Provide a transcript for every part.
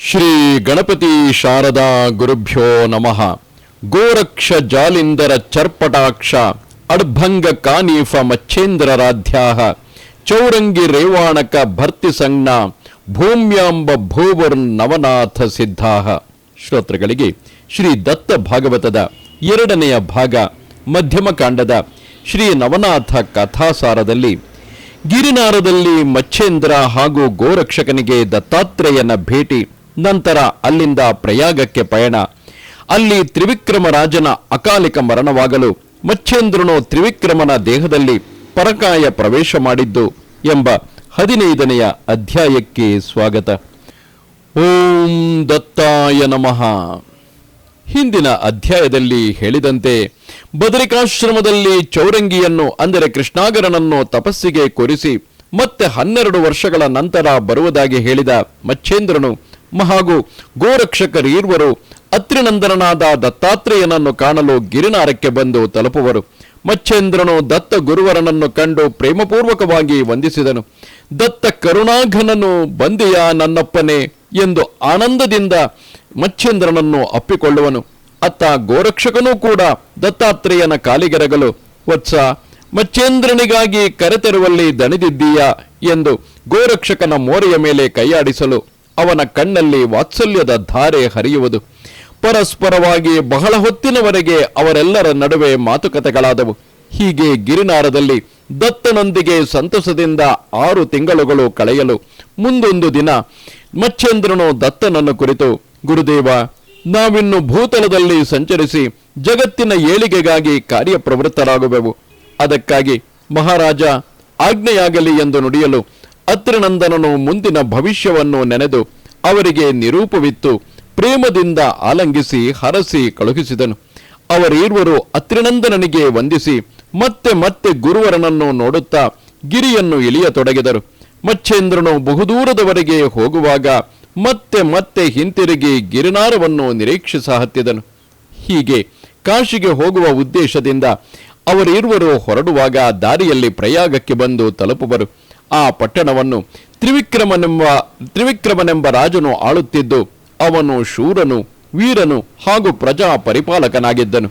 ಶ್ರೀ ಗಣಪತಿ ಶಾರದಾ ಗುರುಭ್ಯೋ ನಮಃ. ಗೋರಕ್ಷ ಜಾಲಿಂದರ ಚರ್ಪಟಾಕ್ಷ, ಅಡ್ಭಂಗ ಕಾನೀಫ ಮಚ್ಛೇಂದ್ರರಾಧ್ಯಾಹ ಚೌರಂಗಿ ರೇವಾಣಕ ಭರ್ತಿ ಸಂಜ್ಞ, ಭೂಮ್ಯಾಂಬ ಭೂವರ್ ನವನಾಥ ಸಿದ್ಧಾಹ. ಶ್ರೋತೃಗಳಿಗೆ ಶ್ರೀ ದತ್ತ ಭಾಗವತದ ಎರಡನೆಯ ಭಾಗ, ಮಧ್ಯಮ ಕಾಂಡದ ಶ್ರೀ ನವನಾಥ ಕಥಾಸಾರದಲ್ಲಿ, ಗಿರಿನಾರದಲ್ಲಿ ಮಚ್ಛೇಂದ್ರ ಹಾಗೂ ಗೋರಕ್ಷಕನಿಗೆ ದತ್ತಾತ್ರೇಯನ ಭೇಟಿ. ನಂತರ ಅಲ್ಲಿಂದ ಪ್ರಯಾಗಕ್ಕೆ ಪಯಣ. ಅಲ್ಲಿ ತ್ರಿವಿಕ್ರಮ ರಾಜನ ಅಕಾಲಿಕ ಮರಣವಾಗಲು ಮಚ್ಚೇಂದ್ರನು ತ್ರಿವಿಕ್ರಮನ ದೇಹದಲ್ಲಿ ಪರಕಾಯ ಪ್ರವೇಶ ಮಾಡಿದ್ದು ಎಂಬ ಹದಿನೈದನೆಯ ಅಧ್ಯಾಯಕ್ಕೆ ಸ್ವಾಗತ. ಓಂ ದತ್ತಾಯ ನಮಃ. ಹಿಂದಿನ ಅಧ್ಯಾಯದಲ್ಲಿ ಹೇಳಿದಂತೆ ಬದರಿಕಾಶ್ರಮದಲ್ಲಿ ಚೌರಂಗಿಯನ್ನು, ಅಂದರೆ ಕೃಷ್ಣಾಗರನನ್ನು ತಪಸ್ಸಿಗೆ ಕೊರಿಸಿ ಮತ್ತೆ ಹನ್ನೆರಡು ವರ್ಷಗಳ ನಂತರ ಬರುವುದಾಗಿ ಹೇಳಿದ ಮಚ್ಛೇಂದ್ರನು ಹಾಗೂ ಗೋರಕ್ಷಕರಿರುವರು ಅತ್ರಿನಂದನಾದ ದತ್ತಾತ್ರೇಯನನ್ನು ಕಾಣಲು ಗಿರಿನಾರಕ್ಕೆ ಬಂದು ತಲುಪುವರು. ಮಚ್ಚೇಂದ್ರನು ದತ್ತ ಗುರುವರನನ್ನು ಕಂಡು ಪ್ರೇಮಪೂರ್ವಕವಾಗಿ ವಂದಿಸಿದನು. ದತ್ತ ಕರುಣಾಘನನು ಬಂದೆಯ ನನ್ನಪ್ಪನೇ ಎಂದು ಆನಂದದಿಂದ ಮಚ್ಚೇಂದ್ರನನ್ನು ಅಪ್ಪಿಕೊಳ್ಳುವನು. ಅತ್ತ ಗೋರಕ್ಷಕನೂ ಕೂಡ ದತ್ತಾತ್ರೇಯನ ಕಾಲಿಗೆರಗಲು, ವತ್ಸ, ಮಚ್ಚೇಂದ್ರನಿಗಾಗಿ ಕರೆತರುವಲ್ಲಿ ದಣಿದಿದ್ದೀಯಾ? ಎಂದು ಗೋರಕ್ಷಕನ ಮೋರೆಯ ಮೇಲೆ ಕೈಯಾಡಿಸಲು ಅವನ ಕಣ್ಣಲ್ಲಿ ವಾತ್ಸಲ್ಯದ ಧಾರೆ ಹರಿಯುವುದು. ಪರಸ್ಪರವಾಗಿ ಬಹಳ ಹೊತ್ತಿನವರೆಗೆ ಅವರೆಲ್ಲರ ನಡುವೆ ಮಾತುಕತೆಗಳಾದವು. ಹೀಗೆ ಗಿರಿನಾರದಲ್ಲಿ ದತ್ತನೊಂದಿಗೆ ಸಂತಸದಿಂದ ಆರು ತಿಂಗಳುಗಳು ಕಳೆಯಲು ಮುಂದೊಂದು ದಿನ ಮಚ್ಚೇಂದ್ರನು ದತ್ತನನ್ನು ಕುರಿತು, ಗುರುದೇವ, ನಾವಿನ್ನು ಭೂತಲದಲ್ಲಿ ಸಂಚರಿಸಿ ಜಗತ್ತಿನ ಏಳಿಗೆಗಾಗಿ ಕಾರ್ಯಪ್ರವೃತ್ತರಾಗುವೆವು. ಅದಕ್ಕಾಗಿ ಮಹಾರಾಜ, ಆಜ್ಞೆಯಾಗಲಿ ಎಂದು ನುಡಿಯಲು ಅತ್ರಿನಂದನನು ಮುಂದಿನ ಭವಿಷ್ಯವನ್ನು ನೆನೆದು ಅವರಿಗೆ ನಿರೂಪವಿತ್ತು, ಪ್ರೇಮದಿಂದ ಆಲಂಗಿಸಿ ಹರಸಿ ಕಳುಹಿಸಿದನು. ಅವರೀರ್ವರು ಅತ್ರಿನಂದನನಿಗೆ ವಂದಿಸಿ ಮತ್ತೆ ಮತ್ತೆ ಗುರುವರನನ್ನು ನೋಡುತ್ತಾ ಗಿರಿಯನ್ನು ಇಳಿಯತೊಡಗಿದರು. ಮಚ್ಛೇಂದ್ರನು ಬಹುದೂರದವರೆಗೆ ಹೋಗುವಾಗ ಮತ್ತೆ ಮತ್ತೆ ಹಿಂತಿರುಗಿ ಗಿರಿನಾರವನ್ನು ನಿರೀಕ್ಷಿಸ ಹತ್ತಿದನು ಹೀಗೆ ಕಾಶಿಗೆ ಹೋಗುವ ಉದ್ದೇಶದಿಂದ ಅವರಿರುವರು ಹೊರಡುವಾಗ ದಾರಿಯಲ್ಲಿ ಪ್ರಯಾಗಕ್ಕೆ ಬಂದು ತಲುಪುವರು. ಆ ಪಟ್ಟಣವನ್ನು ತ್ರಿವಿಕ್ರಮನೆಂಬ ತ್ರಿವಿಕ್ರಮನೆಂಬ ರಾಜನು ಆಳುತ್ತಿದ್ದು, ಅವನು ಶೂರನು, ವೀರನು ಹಾಗೂ ಪ್ರಜಾ ಪರಿಪಾಲಕನಾಗಿದ್ದನು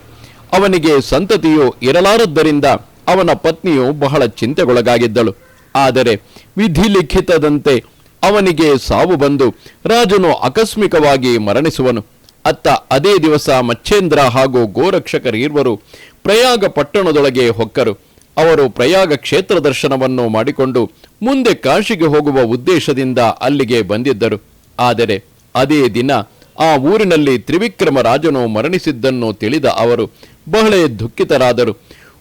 ಅವನಿಗೆ ಸಂತತಿಯು ಇರಲಾರದ್ದರಿಂದ ಅವನ ಪತ್ನಿಯು ಬಹಳ ಚಿಂತೆಗೊಳಗಾಗಿದ್ದಳು. ಆದರೆ ವಿಧಿಲಿಖಿತದಂತೆ ಅವನಿಗೆ ಸಾವು ಬಂದು ರಾಜನು ಆಕಸ್ಮಿಕವಾಗಿ ಮರಣಿಸುವನು. ಅತ್ತ ಅದೇ ದಿವಸ ಮಚ್ಚೇಂದ್ರ ಹಾಗೂ ಗೋರಕ್ಷಕರಿರುವರು ಪ್ರಯಾಗ ಪಟ್ಟಣದೊಳಗೆ ಹೊಕ್ಕರು. ಅವರು ಪ್ರಯಾಗ ಕ್ಷೇತ್ರ ದರ್ಶನವನ್ನು ಮಾಡಿಕೊಂಡು ಮುಂದೆ ಕಾಶಿಗೆ ಹೋಗುವ ಉದ್ದೇಶದಿಂದ ಅಲ್ಲಿಗೆ ಬಂದಿದ್ದರು. ಆದರೆ ಅದೇ ದಿನ ಆ ಊರಿನಲ್ಲಿ ತ್ರಿವಿಕ್ರಮ ರಾಜನು ಮರಣಿಸಿದ್ದನ್ನು ತಿಳಿದ ಅವರು ಬಹಳ ದುಃಖಿತರಾದರು.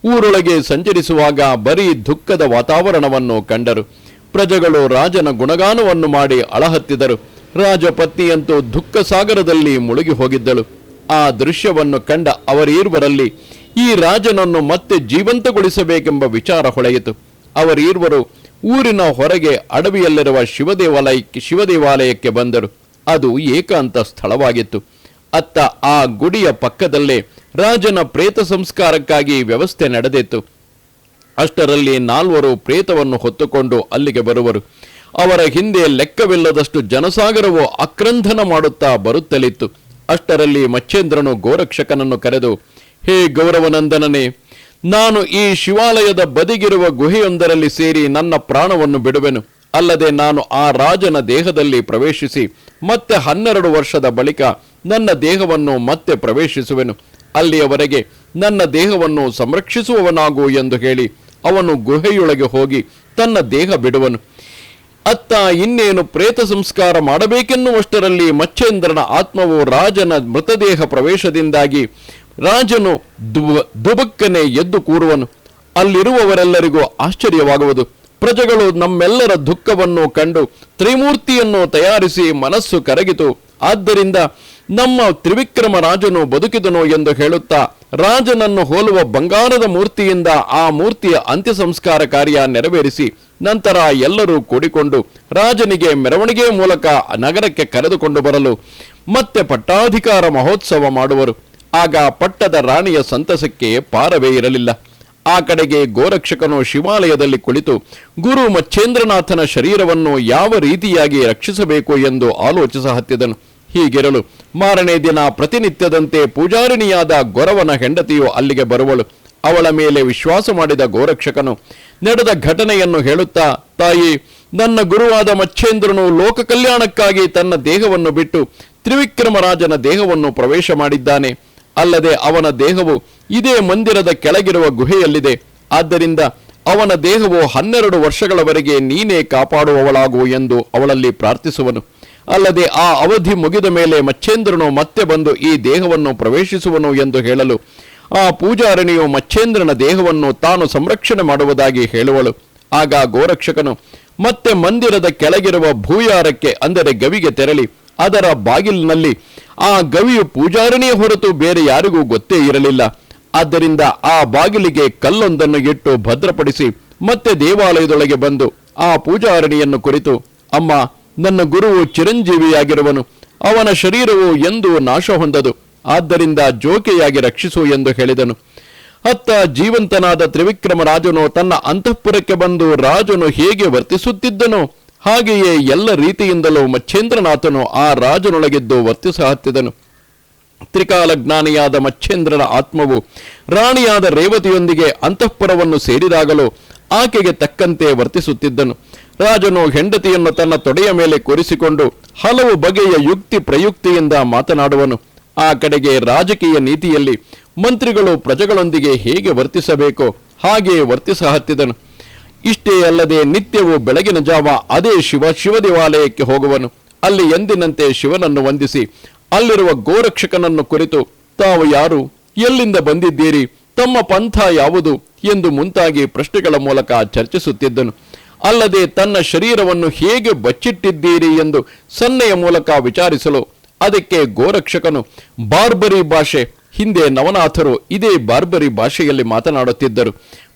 ಊರೊಳಗೆ ಸಂಚರಿಸುವಾಗ ಬರೀ ದುಃಖದ ವಾತಾವರಣವನ್ನು ಕಂಡರು. ಪ್ರಜೆಗಳು ರಾಜನ ಗುಣಗಾನವನ್ನು ಮಾಡಿ ಅಳಹತ್ತಿದರು. ರಾಜಪತ್ನಿಯಂತೂ ದುಃಖ ಸಾಗರದಲ್ಲಿ ಮುಳುಗಿ ಹೋಗಿದ್ದಳು. ಆ ದೃಶ್ಯವನ್ನು ಕಂಡ ಅವರೀರ್ವರಲ್ಲಿ ಈ ರಾಜನನ್ನು ಮತ್ತೆ ಜೀವಂತಗೊಳಿಸಬೇಕೆಂಬ ವಿಚಾರ ಹೊಳೆಯಿತು. ಅವರೀರ್ವರು ಊರಿನ ಹೊರಗೆ ಅಡವಿಯಲ್ಲಿರುವ ಶಿವದೇವಾಲಯಕ್ಕೆ ಶಿವದೇವಾಲಯಕ್ಕೆ ಬಂದರು. ಅದು ಏಕಾಂತ ಸ್ಥಳವಾಗಿತ್ತು. ಅತ್ತ ಆ ಗುಡಿಯ ಪಕ್ಕದಲ್ಲೇ ರಾಜನ ಪ್ರೇತ ಸಂಸ್ಕಾರಕ್ಕಾಗಿ ವ್ಯವಸ್ಥೆ ನಡೆದಿತ್ತು. ಅಷ್ಟರಲ್ಲಿ ನಾಲ್ವರು ಪ್ರೇತವನ್ನು ಹೊತ್ತುಕೊಂಡು ಅಲ್ಲಿಗೆ ಬರುವರು. ಅವರ ಹಿಂದೆ ಲೆಕ್ಕವಿಲ್ಲದಷ್ಟು ಜನಸಾಗರವು ಅಕ್ರಂಧನ ಮಾಡುತ್ತಾ ಬರುತ್ತಲಿತ್ತು. ಅಷ್ಟರಲ್ಲಿ ಮಚ್ಚೇಂದ್ರನು ಗೋರಕ್ಷಕನನ್ನು ಕರೆದು ಹೇ ಗೌರವನಂದನನೇ, ನಾನು ಈ ಶಿವಾಲಯದ ಬದಿಗಿರುವ ಗುಹೆಯೊಂದರಲ್ಲಿ ಸೇರಿ ನನ್ನ ಪ್ರಾಣವನ್ನು ಬಿಡುವೆನು. ಅಲ್ಲದೆ ನಾನು ಆ ರಾಜನ ದೇಹದಲ್ಲಿ ಪ್ರವೇಶಿಸಿ, ಮತ್ತೆ ಹನ್ನೆರಡು ವರ್ಷದ ಬಳಿಕ ನನ್ನ ದೇಹವನ್ನು ಮತ್ತೆ ಪ್ರವೇಶಿಸುವೆನು. ಅಲ್ಲಿಯವರೆಗೆ ನನ್ನ ದೇಹವನ್ನು ಸಂರಕ್ಷಿಸುವವನಾಗು ಎಂದು ಹೇಳಿ, ಅವನು ಗುಹೆಯೊಳಗೆ ಹೋಗಿ ತನ್ನ ದೇಹ ಬಿಡುವನು. ಅತ್ತ ಇನ್ನೇನು ಪ್ರೇತ ಸಂಸ್ಕಾರ ಮಾಡಬೇಕೆನ್ನುವಷ್ಟರಲ್ಲಿ ಮಚ್ಚೇಂದ್ರನ ಆತ್ಮವು ರಾಜನ ಮೃತದೇಹ ಪ್ರವೇಶದಿಂದಾಗಿ ರಾಜನು ದುಬ- ದುಬಕ್ಕನೆ ಎದ್ದು ಕೂರುವನು. ಅಲ್ಲಿರುವವರೆಲ್ಲರಿಗೂ ಆಶ್ಚರ್ಯವಾಗುವುದು. ಪ್ರಜೆಗಳು ನಮ್ಮೆಲ್ಲರ ದುಃಖವನ್ನು ಕಂಡು ತ್ರಿಮೂರ್ತಿಯನ್ನು ತಯಾರಿಸಿ ಮನಸ್ಸು ಕರಗಿತು. ಆದ್ದರಿಂದ ನಮ್ಮ ತ್ರಿವಿಕ್ರಮ ರಾಜನು ಬದುಕಿದನು ಎಂದು ಹೇಳುತ್ತಾ, ರಾಜನನ್ನು ಹೋಲುವ ಬಂಗಾರದ ಮೂರ್ತಿಯಿಂದ ಆ ಮೂರ್ತಿಯ ಅಂತ್ಯ ಸಂಸ್ಕಾರ ಕಾರ್ಯ ನೆರವೇರಿಸಿ, ನಂತರ ಎಲ್ಲರೂ ಕೂಡಿಕೊಂಡು ರಾಜನಿಗೆ ಮೆರವಣಿಗೆ ಮೂಲಕ ನಗರಕ್ಕೆ ಕರೆದುಕೊಂಡು ಬರಲು ಮತ್ತೆ ಪಟ್ಟಾಧಿಕಾರ ಮಹೋತ್ಸವ ಮಾಡುವರು. ಆಗ ಪಟ್ಟದ ರಾಣಿಯ ಸಂತಸಕ್ಕೆ ಪಾರವೇ ಇರಲಿಲ್ಲ. ಆ ಕಡೆಗೆ ಗೋರಕ್ಷಕನು ಶಿವಾಲಯದಲ್ಲಿ ಕುಳಿತು, ಗುರು ಮಚ್ಚೇಂದ್ರನಾಥನ ಶರೀರವನ್ನು ಯಾವ ರೀತಿಯಾಗಿ ರಕ್ಷಿಸಬೇಕು ಎಂದು ಆಲೋಚಿಸ ಹತ್ತಿದನು ಹೀಗಿರಲು, ಮಾರನೇ ದಿನ ಪ್ರತಿನಿತ್ಯದಂತೆ ಪೂಜಾರಿಣಿಯಾದ ಗೊರವನ ಹೆಂಡತಿಯು ಅಲ್ಲಿಗೆ ಬರುವಳು. ಅವಳ ಮೇಲೆ ವಿಶ್ವಾಸ ಮಾಡಿದ ಗೋರಕ್ಷಕನು ನಡೆದ ಘಟನೆಯನ್ನು ಹೇಳುತ್ತಾ, ತಾಯಿ, ನನ್ನ ಗುರುವಾದ ಮಚ್ಚೇಂದ್ರನು ಲೋಕ ಕಲ್ಯಾಣಕ್ಕಾಗಿ ತನ್ನ ದೇಹವನ್ನು ಬಿಟ್ಟು ತ್ರಿವಿಕ್ರಮರಾಜನ ದೇಹವನ್ನು ಪ್ರವೇಶ ಮಾಡಿದ್ದಾನೆ. ಅಲ್ಲದೆ ಅವನ ದೇಹವು ಇದೇ ಮಂದಿರದ ಕೆಳಗಿರುವ ಗುಹೆಯಲ್ಲಿದೆ. ಆದ್ದರಿಂದ ಅವನ ದೇಹವು ಹನ್ನೆರಡು ವರ್ಷಗಳವರೆಗೆ ನೀನೇ ಕಾಪಾಡುವವಳಾಗು ಎಂದು ಅವಳಲ್ಲಿ ಪ್ರಾರ್ಥಿಸುವನು. ಅಲ್ಲದೆ ಆ ಅವಧಿ ಮುಗಿದ ಮೇಲೆ ಮಚ್ಚೇಂದ್ರನು ಮತ್ತೆ ಬಂದು ಈ ದೇಹವನ್ನು ಪ್ರವೇಶಿಸುವನು ಎಂದು ಹೇಳಲು, ಆ ಪೂಜಾರಣಿಯು ಮಚ್ಚೇಂದ್ರನ ದೇಹವನ್ನು ತಾನು ಸಂರಕ್ಷಣೆ ಮಾಡುವುದಾಗಿ ಹೇಳುವಳು. ಆಗ ಗೋರಕ್ಷಕನು, ಮತ್ತೆ ಮಂದಿರದ ಕೆಳಗಿರುವ ಭೂಯಾರಕ್ಕೆ, ಅಂದರೆ ಗವಿಗೆ ತೆರಳಿ ಅದರ ಬಾಗಿಲಿನಲ್ಲಿ ಆ ಗವಿಯು ಪೂಜಾರಣಿಯ ಹೊರತು ಬೇರೆ ಯಾರಿಗೂ ಗೊತ್ತೇ ಇರಲಿಲ್ಲ. ಆದ್ದರಿಂದ ಆ ಬಾಗಿಲಿಗೆ ಕಲ್ಲೊಂದನ್ನು ಇಟ್ಟು ಭದ್ರಪಡಿಸಿ ಮತ್ತೆ ದೇವಾಲಯದೊಳಗೆ ಬಂದು ಆ ಪೂಜಾರಣಿಯನ್ನು ಕುರಿತು, ಅಮ್ಮ, ನನ್ನ ಗುರುವು ಚಿರಂಜೀವಿಯಾಗಿರುವನು. ಅವನ ಶರೀರವು ಎಂದೂ ನಾಶ ಹೊಂದದು. ಆದ್ದರಿಂದ ಜೋಕೆಯಾಗಿ ರಕ್ಷಿಸು ಎಂದು ಹೇಳಿದನು. ಅತ್ತ ಜೀವಂತನಾದ ತ್ರಿವಿಕ್ರಮ ರಾಜನು ತನ್ನ ಅಂತಃಪುರಕ್ಕೆ ಬಂದು ರಾಜನು ಹೇಗೆ ವರ್ತಿಸುತ್ತಿದ್ದನೋ? ಹಾಗೆಯೇ ಎಲ್ಲ ರೀತಿಯಿಂದಲೂ ಮಚ್ಚೇಂದ್ರನಾಥನು ಆ ರಾಜನೊಳಗೆದ್ದು ವರ್ತಿಸ ಹತ್ತಿದನು. ತ್ರಿಕಾಲಜ್ಞಾನಿಯಾದ ಮಚ್ಚೇಂದ್ರನ ಆತ್ಮವು ರಾಣಿಯಾದ ರೇವತಿಯೊಂದಿಗೆ ಅಂತಃಪುರವನ್ನು ಸೇರಿದಾಗಲೂ ಆಕೆಗೆ ತಕ್ಕಂತೆ ವರ್ತಿಸುತ್ತಿದ್ದನು. ರಾಜನು ಹೆಂಡತಿಯನ್ನು ತನ್ನ ತೊಡೆಯ ಮೇಲೆ ಕೂರಿಸಿಕೊಂಡು ಹಲವು ಬಗೆಯ ಯುಕ್ತಿ ಪ್ರಯುಕ್ತಿಯಿಂದ ಮಾತನಾಡುವನು. ಆ ಕಡೆಗೆ ರಾಜಕೀಯ ನೀತಿಯಲ್ಲಿ ಮಂತ್ರಿಗಳು ಪ್ರಜೆಗಳೊಂದಿಗೆ ಹೇಗೆ ವರ್ತಿಸಬೇಕೋ? ಹಾಗೆಯೇ ವರ್ತಿಸ ಹತ್ತಿದನು. ಇಷ್ಟೇ ಅಲ್ಲದೆ ನಿತ್ಯವೂ ಬೆಳಗಿನ ಜಾವ ಅದೇ ಶಿವ ಶಿವ ದೇವಾಲಯಕ್ಕೆ ಹೋಗುವನು. ಅಲ್ಲಿ ಎಂದಿನಂತೆ ಶಿವನನ್ನು ವಂದಿಸಿ, ಅಲ್ಲಿರುವ ಗೋರಕ್ಷಕನನ್ನು ಕುರಿತು, ತಾವು ಯಾರು, ಎಲ್ಲಿಂದ ಬಂದಿದ್ದೀರಿ, ತಮ್ಮ ಪಂಥ ಯಾವುದು ಎಂದು ಮುಂತಾಗಿ ಪ್ರಶ್ನೆಗಳ ಮೂಲಕ ಚರ್ಚಿಸುತ್ತಿದ್ದನು. ಅಲ್ಲದೆ ತನ್ನ ಶರೀರವನ್ನು ಹೇಗೆ ಬಚ್ಚಿಟ್ಟಿದ್ದೀರಿ ಎಂದು ಸನ್ನೆಯ ಮೂಲಕ ವಿಚಾರಿಸಲು, ಅದಕ್ಕೆ ಗೋರಕ್ಷಕನು ಬಾರ್ಬರಿ ಭಾಷೆ ಹಿಂದೆ ನವನಾಥರು ಇದೇ ಬಾರ್ಬರಿ ಭಾಷೆಯಲ್ಲಿ ಮಾತನಾಡುತ್ತಿದ್ದರು.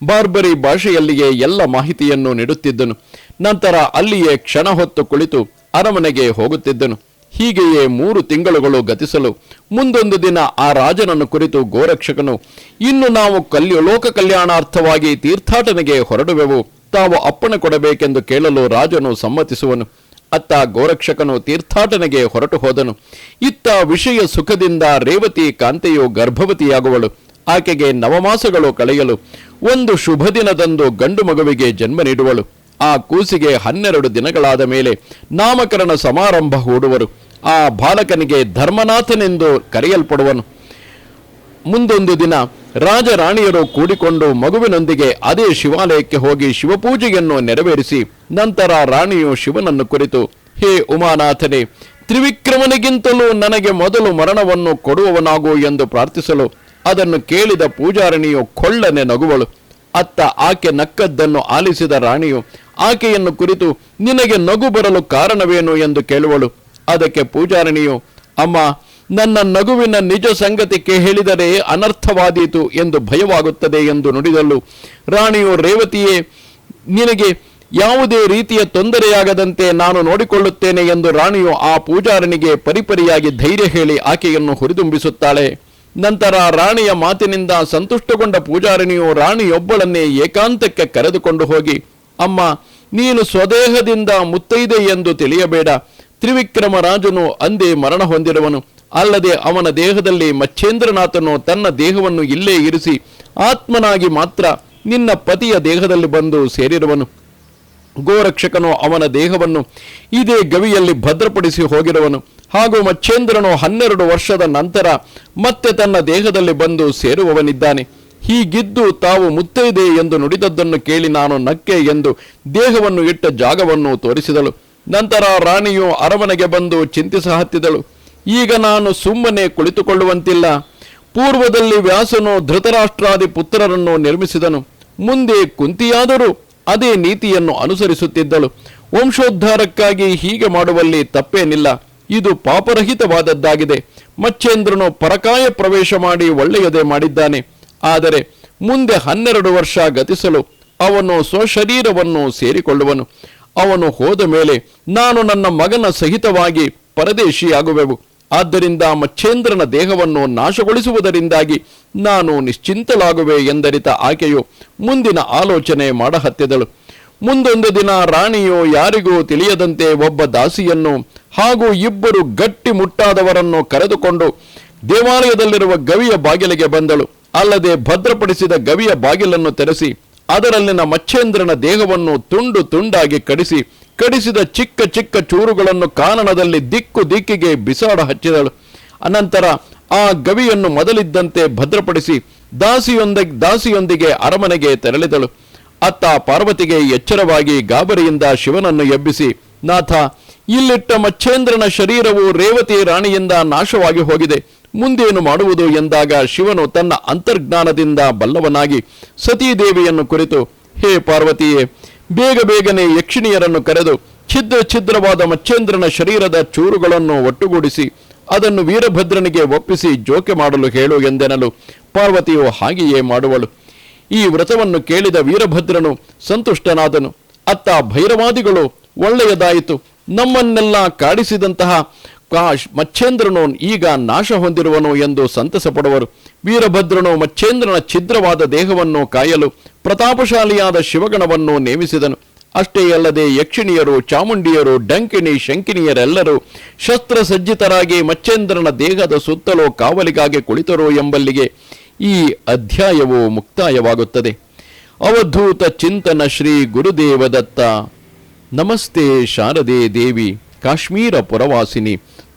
ಬಾರ್ಬರಿ ಭಾಷೆಯಲ್ಲಿಯೇ ಎಲ್ಲ ಮಾಹಿತಿಯನ್ನು ನೀಡುತ್ತಿದ್ದನು. ನಂತರ ಅಲ್ಲಿಯೇ ಕ್ಷಣ ಹೊತ್ತು ಕುಳಿತು ಅರಮನೆಗೆ ಹೋಗುತ್ತಿದ್ದನು. ಹೀಗೆಯೇ ಮೂರು ತಿಂಗಳುಗಳು ಗತಿಸಲು. ಮುಂದೊಂದು ದಿನ ಆ ರಾಜನನ್ನು ಕುರಿತು ಗೋರಕ್ಷಕನು, ಇನ್ನು ನಾವು ಕಲ್ಯ, ಲೋಕ ಕಲ್ಯಾಣಾರ್ಥವಾಗಿ ತೀರ್ಥಾಟನೆಗೆ ಹೊರಡುವೆವು. ತಾವು ಅಪ್ಪಣೆ ಕೊಡಬೇಕೆಂದು ಕೇಳಲು ರಾಜನು ಸಮ್ಮತಿಸುವನು. ಅತ್ತ ಗೋರಕ್ಷಕನು ತೀರ್ಥಾಟನೆಗೆ ಹೊರಟು ಹೋದನು. ಇತ್ತ ವಿಷಯ ಸುಖದಿಂದ ರೇವತಿ ಕಾಂತೆಯು ಗರ್ಭವತಿಯಾಗುವಳು. ಆಕೆಗೆ ನವಮಾಸಗಳು ಕಳೆಯಲು. ಒಂದು ಶುಭ ದಿನದಂದು ಗಂಡು ಮಗುವಿಗೆ ಜನ್ಮ ನೀಡುವಳು. ಆ ಕೂಸಿಗೆ ಹನ್ನೆರಡು ದಿನಗಳಾದ ಮೇಲೆ ನಾಮಕರಣ ಸಮಾರಂಭ ಹೂಡುವರು. ಆ ಬಾಲಕನಿಗೆ ಧರ್ಮನಾಥನೆಂದು ಕರೆಯಲ್ಪಡುವನು. ಮುಂದೊಂದು ದಿನ ರಾಜರಾಣಿಯರು ಕೂಡಿಕೊಂಡು ಮಗುವಿನೊಂದಿಗೆ ಅದೇ ಶಿವಾಲಯಕ್ಕೆ ಹೋಗಿ ಶಿವಪೂಜೆಯನ್ನು ನೆರವೇರಿಸಿ ನಂತರ ರಾಣಿಯು ಶಿವನನ್ನು ಕುರಿತು, ಹೇ ಉಮಾನಾಥನೇ, ತ್ರಿವಿಕ್ರಮನಿಗಿಂತಲೂ ನನಗೆ ಮೊದಲು ಮರಣವನ್ನು ಕೊಡುವವನಾಗು ಎಂದು ಪ್ರಾರ್ಥಿಸಲು ಅದನ್ನು ಕೇಳಿದ ಪೂಜಾರಣಿಯು ಕೊಳ್ಳನೆ ನಗುವಳು. ಅತ್ತ ಆಕೆ ನಕ್ಕದ್ದನ್ನು ಆಲಿಸಿದ ರಾಣಿಯು ಆಕೆಯನ್ನು ಕುರಿತು, ನಿನಗೆ ನಗು ಬರಲು ಕಾರಣವೇನು? ಎಂದು ಕೇಳುವಳು. ಅದಕ್ಕೆ ಪೂಜಾರಣಿಯು, ಅಮ್ಮ ನನ್ನ ನಗುವಿನ ನಿಜ ಸಂಗತಿ ಹೇಳಿದರೆ ಅನರ್ಥವಾದೀತು ಎಂದು ಭಯವಾಗುತ್ತದೆ ಎಂದು ನುಡಿದಳು. ರಾಣಿಯು ರೇವತಿಯೇ, ನಿನಗೆ ಯಾವುದೇ ರೀತಿಯ ತೊಂದರೆಯಾಗದಂತೆ ನಾನು ನೋಡಿಕೊಳ್ಳುತ್ತೇನೆ ಎಂದು ರಾಣಿಯು ಆ ಪೂಜಾರನಿಗೆ ಪರಿಪರಿಯಾಗಿ ಧೈರ್ಯ ಹೇಳಿ ಆಕೆಯನ್ನು ಹುರಿದುಂಬಿಸುತ್ತಾಳೆ. ನಂತರ ರಾಣಿಯ ಮಾತಿನಿಂದ ಸಂತುಷ್ಟಗೊಂಡ ಪೂಜಾರಣಿಯು ರಾಣಿಯೊಬ್ಬಳನ್ನೇ ಏಕಾಂತಕ್ಕೆ ಕರೆದುಕೊಂಡು ಹೋಗಿ, ಅಮ್ಮ, ನೀನು ಸ್ವದೇಹದಿಂದ ಮುತ್ತೈದೆ ಎಂದು ತಿಳಿಯಬೇಡ. ತ್ರಿವಿಕ್ರಮ ರಾಜನು ಅಂದೇ ಮರಣ ಹೊಂದಿರುವನು. ಅಲ್ಲದೆ ಅವನ ದೇಹದಲ್ಲಿ ಮಚ್ಚೇಂದ್ರನಾಥನು ತನ್ನ ದೇಹವನ್ನು ಇಲ್ಲೇ ಇರಿಸಿ ಆತ್ಮನಾಗಿ ಮಾತ್ರ ನಿನ್ನ ಪತಿಯ ದೇಹದಲ್ಲಿ ಬಂದು ಸೇರಿರುವನು ಗೋರಕ್ಷಕನು ಅವನ ದೇಹವನ್ನು ಇದೇ ಗವಿಯಲ್ಲಿ ಭದ್ರಪಡಿಸಿ ಹೋಗಿರುವನು ಹಾಗೂ ಮಚ್ಚೇಂದ್ರನು ಹನ್ನೆರಡು ವರ್ಷದ ನಂತರ ಮತ್ತೆ ತನ್ನ ದೇಹದಲ್ಲಿ ಬಂದು ಸೇರುವವನಿದ್ದಾನೆ. ಹೀಗಿದ್ದು ತಾವು ಮುತ್ತೈದೆ ಎಂದು ನುಡಿದದ್ದನ್ನು ಕೇಳಿ ನಾನು ನಕ್ಕೆ ಎಂದು ದೇಹವನ್ನು ಇಟ್ಟ ಜಾಗವನ್ನು ತೋರಿಸಿದಳು. ನಂತರ ರಾಣಿಯು ಅರಮನೆಗೆ ಬಂದು ಚಿಂತಿಸ ಹತ್ತಿದಳು ಈಗ ನಾನು ಸುಮ್ಮನೆ ಕುಳಿತುಕೊಳ್ಳುವಂತಿಲ್ಲ. ಪೂರ್ವದಲ್ಲಿ ವ್ಯಾಸನು ಧೃತರಾಷ್ಟ್ರಾದಿ ಪುತ್ರರನ್ನು ನಿರ್ಮಿಸಿದನು. ಮುಂದೆ ಕುಂತಿಯಾದರೂ ಅದೇ ನೀತಿಯನ್ನು ಅನುಸರಿಸುತ್ತಿದ್ದಳು. ವಂಶೋದ್ಧಾರಕ್ಕಾಗಿ ಹೀಗೆ ಮಾಡುವಲ್ಲಿ ತಪ್ಪೇನಿಲ್ಲ. ಇದು ಪಾಪರಹಿತವಾದದ್ದಾಗಿದೆ. ಮಚ್ಚೇಂದ್ರನು ಪರಕಾಯ ಪ್ರವೇಶ ಮಾಡಿ ಒಳ್ಳೆಯದೇ ಮಾಡಿದ್ದಾನೆ. ಆದರೆ ಮುಂದೆ ಹನ್ನೆರಡು ವರ್ಷ ಗತಿಸಲು ಅವನು ಸ್ವಶರೀರವನ್ನು ಸೇರಿಕೊಳ್ಳುವನು. ಅವನು ಹೋದ ಮೇಲೆ ನಾನು ನನ್ನ ಮಗನ ಸಹಿತವಾಗಿ ಪರದೇಶಿಯಾಗುವೆವು. ಆದ್ದರಿಂದ ಮಚ್ಛೇಂದ್ರನ ದೇಹವನ್ನು ನಾಶಗೊಳಿಸುವುದರಿಂದಾಗಿ ನಾನು ನಿಶ್ಚಿಂತಲಾಗುವೆ ಎಂದರಿತ ಆಕೆಯು ಮುಂದಿನ ಆಲೋಚನೆ ಮಾಡಹತ್ತಿದಳು. ಮುಂದೊಂದು ದಿನ ರಾಣಿಯು ಯಾರಿಗೂ ತಿಳಿಯದಂತೆ ಒಬ್ಬ ದಾಸಿಯನ್ನು ಹಾಗೂ ಇಬ್ಬರು ಗಟ್ಟಿ ಮುಟ್ಟಾದವರನ್ನು ಕರೆದುಕೊಂಡು ದೇವಾಲಯದಲ್ಲಿರುವ ಗವಿಯ ಬಾಗಿಲಿಗೆ ಬಂದಳು. ಅಲ್ಲದೆ ಭದ್ರಪಡಿಸಿದ ಗವಿಯ ಬಾಗಿಲನ್ನು ತೆರೆಸಿ ಅದರಲ್ಲಿನ ಮಚ್ಛೇಂದ್ರನ ದೇಹವನ್ನು ತುಂಡು ತುಂಡಾಗಿ ಕಡಿಸಿ ಕಡಿಸಿದ ಚಿಕ್ಕ ಚಿಕ್ಕ ಚೂರುಗಳನ್ನು ಕಾನನದಲ್ಲಿ ದಿಕ್ಕು ದಿಕ್ಕಿಗೆ ಬಿಸಾಡ ಹಚ್ಚಿದಳು. ಅನಂತರ ಆ ಗವಿಯನ್ನು ಮೊದಲಿದ್ದಂತೆ ಭದ್ರಪಡಿಸಿ ದಾಸಿಯೊಂದ, ದಾಸಿಯೊಂದಿಗೆ ಅರಮನೆಗೆ ತೆರಳಿದಳು. ಅತ್ತ ಪಾರ್ವತಿಗೆ ಎಚ್ಚರವಾಗಿ ಗಾಬರಿಯಿಂದ ಶಿವನನ್ನು ಎಬ್ಬಿಸಿ, ನಾಥ, ಇಲ್ಲಿಟ್ಟ ಮಚ್ಛೇಂದ್ರನ ಶರೀರವು ರೇವತಿ ರಾಣಿಯಿಂದ ನಾಶವಾಗಿ ಹೋಗಿದೆ. ಮುಂದೇನು ಮಾಡುವುದು? ಎಂದಾಗ ಶಿವನು ತನ್ನ ಅಂತರ್ಜ್ಞಾನದಿಂದ ಬಲ್ಲವನಾಗಿ ಸತೀದೇವಿಯನ್ನು ಕುರಿತು, ಹೇ ಪಾರ್ವತಿಯೇ ಬೇಗ ಬೇಗನೆ ಯಕ್ಷಿಣಿಯರನ್ನು ಕರೆದು ಛಿದ್ರ ಛಿದ್ರವಾದ ಮಚ್ಚೇಂದ್ರನ ಶರೀರದ ಚೂರುಗಳನ್ನು ಒಟ್ಟುಗೂಡಿಸಿ ಅದನ್ನು ವೀರಭದ್ರನಿಗೆ ಒಪ್ಪಿಸಿ ಜೋಕೆ ಮಾಡಲು ಹೇಳು ಎಂದೆನಲು ಪಾರ್ವತಿಯು ಹಾಗೆಯೇ ಮಾಡುವಳು. ಈ ವ್ರತವನ್ನು ಕೇಳಿದ ವೀರಭದ್ರನು ಸಂತುಷ್ಟನಾದನು. ಅತ್ತ ಭೈರವಾದಿಗಳು ಒಳ್ಳೆಯದಾಯಿತು. ನಮ್ಮನ್ನೆಲ್ಲ ಕಾಡಿಸಿದಂತಹ ಕಾಶ್ ಮಚ್ಛೇಂದ್ರನು ಈಗ ನಾಶ ಹೊಂದಿರುವನು ಎಂದು ಸಂತಸ ಪಡುವರು ವೀರಭದ್ರನು ಮಚ್ಛೇಂದ್ರನ ಛಿದ್ರವಾದ ದೇಹವನ್ನು ಕಾಯಲು ಪ್ರತಾಪಶಾಲಿಯಾದ ಶಿವಗಣವನ್ನು ನೇಮಿಸಿದನು. ಅಷ್ಟೇ ಅಲ್ಲದೆ ಯಕ್ಷಿಣಿಯರು, ಚಾಮುಂಡಿಯರು, ಡಂಕಿಣಿ ಶಂಕಿನಿಯರೆಲ್ಲರೂ ಶಸ್ತ್ರಸಜ್ಜಿತರಾಗಿ ಮಚ್ಚೇಂದ್ರನ ದೇಹದ ಸುತ್ತಲೂ ಕಾವಲಿಗಾಗಿ ಕುಳಿತರು ಎಂಬಲ್ಲಿಗೆ ಈ ಅಧ್ಯಾಯವು ಮುಕ್ತಾಯವಾಗುತ್ತದೆ. ಅವಧೂತ ಚಿಂತನ ಶ್ರೀ ಗುರುದೇವದತ್ತ. ನಮಸ್ತೆ ಶಾರದೆ ದೇವಿ, ಕಾಶ್ಮೀರ ಪುರವಾಸಿನಿ.